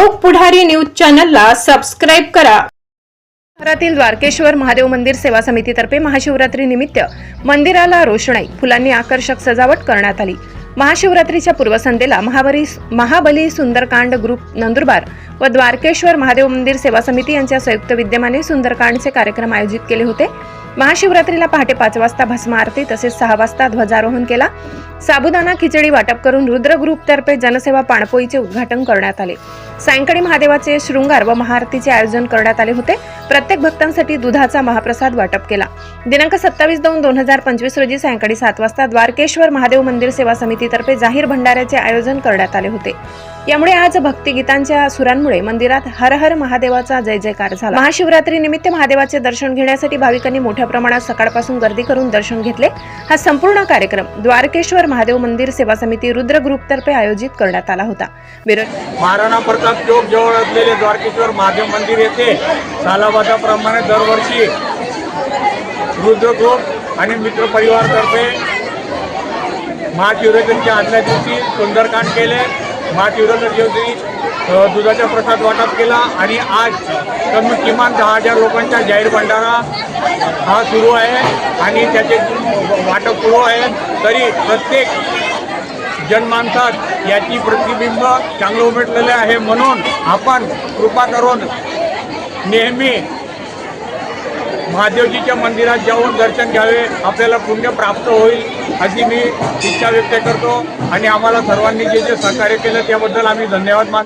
लोक पुढारी न्यूज चॅनलला सबस्क्राईब करा. शहरातील द्वारकेश्वर महादेव मंदिर सेवा समितीतर्फे महाशिवरात्री निमित्त मंदिराला रोषणाई फुलांनी आकर्षक सजावट करण्यात आली. महाशिवरात्रीच्या पूर्वसंध्येला महाबली महाबली सुंदरकांड ग्रुप नंदुरबार व द्वारकेश्वर महादेव मंदिर सेवा समिती यांच्या संयुक्त विद्यमाने सुंदरकांडचे कार्यक्रम आयोजित केले होते. महाशिवरात्रीला पहाटे पाच वाजता भस्म आरती तसेच सहा वाजता ध्वजारोहण केला. साबुदाणा खिचडी वाटप करून रुद्र ग्रुपतर्फे जनसेवा पाणपोईचे उद्घाटन करण्यात आले. सायंकाळी महादेवाचे शृंगार व महाआरतीचे आयोजन करण्यात आले होते. प्रत्येक भक्तांसाठी दुधाचा महाप्रसाद वाटप केला. दिनांक सत्तावीस दोन दोन हजार पंचवीस रोजी सायंकाळी सात वाजता द्वारकेश्वर महादेव मंदिर सेवा समितीतर्फे जाहीर भंडाऱ्याचे आयोजन करण्यात आले होते. यामुळे आज भक्तिगीतांच्या सुरांमुळे मंदिरात हर हर महादेवाचा जय जयकार झाला. महाशिवरात्री निमित्त महादेवाचे दर्शन घेण्यासाठी भाविकांनी मोठ्या प्रमाणात सकाळपासून गर्दी करून दर्शन घेतले. हा संपूर्ण कार्यक्रम द्वारकेश्वर महादेव मंदिर सेवा समिती रुद्र ग्रुपतर्फे आयोजित करण्यात आला होता. महाराणा प्रताप चौक जवळ असलेले द्वारकेश्वर महादेव मंदिर येथे सालाबादाप्रमाणे दरवर्षी रुद्र ग्रुप आणि मित्र परिवारतर्फे महाशिवरात्रीच्या आदल्या दिवशी सुंदरकांड केले. महाशिवरात्रीच्या दिवशी दुधाचा प्रसाद वाटप केला आणि आज कमी किमान दहा हजार लोकांचा जाहीर भंडारा हा सुरू आहे आणि त्याचे वाटप सुरू आहे. तरी प्रत्येक जनमानसात याची प्रतिबिंब चांगलं उमटलेलं आहे म्हणून आपण कृपा करून नेहमी महादेवजीच्या मंदिरात जाऊन दर्शन घ्यावे आपल्याला पुण्य प्राप्त होईल अशी मी इच्छा व्यक्त करतो. आणि आम्हाला सर्वांनी जे जे सहकार्य केलं त्याबद्दल आम्ही धन्यवाद मान